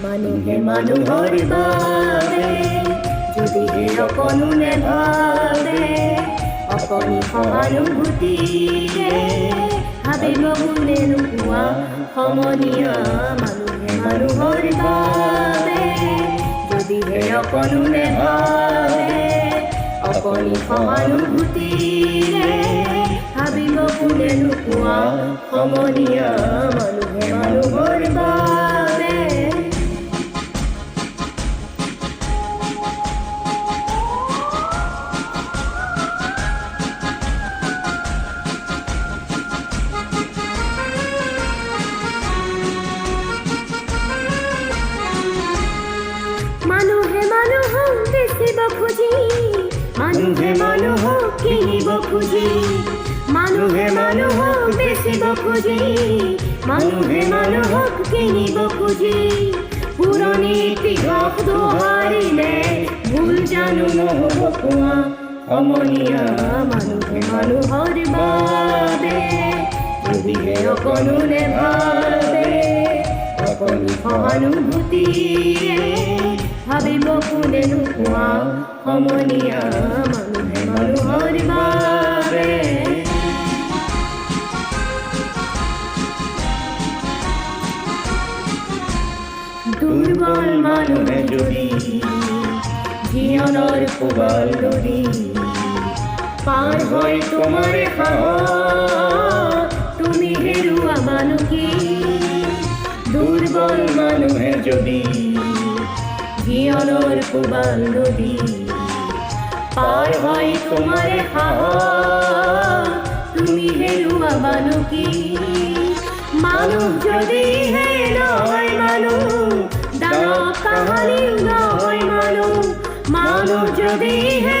মানুহৰ বাবে যদিহে অকণোনে ভাবে অকণি সহানুভূতিৰে ভাবিব কোনে নোপোৱা সমনীয়া মানুহে মানুহৰ বাবে যদিহে অকণোনে ভাবে অকণি সহানুভূতিৰে ভাবিব কোনে নোপোৱা সমনীয়া মানুহে মানুহৰ বাবে খুজি, মানুহে মানুহক কিনিব খুজি, মানুহে মানুহক বেচিব খুজি, মানুহে মানুহক কিনিব খুজি। পুৰণি ইতিহাস দোহাৰিলে ভুল জানো নহ'ব কোৱা সমনীয়া মানুহে মানুহৰ বাবে যদিহে অকণোনে ভাবে অকণি সহানুভূতিৰে ভাবিব কোনে নোপোৱা সমনীয়া মানুহে মানুহৰ বাবে দুৰ্বল মানুহে যদি জীৱনৰ কোবাল নদী পাৰ হয় তোমাৰ সাহস তুমি হেৰুৱা মানুহ দুৰ্বল মানুহে যদি জীৱনৰ কোবাল নদী পাৰ হয় সাহস তুমি মানুহ কি মানুহ যদি হে নহয় মানুহ দানৱ কাহানিও নহয় মানুহ মানুহ যদি হে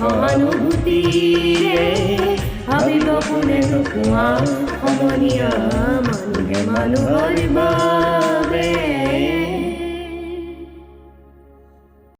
অকণি আমি ভাবিব কোনে নোপোৱা সমনীয়া মানুহে মানুহ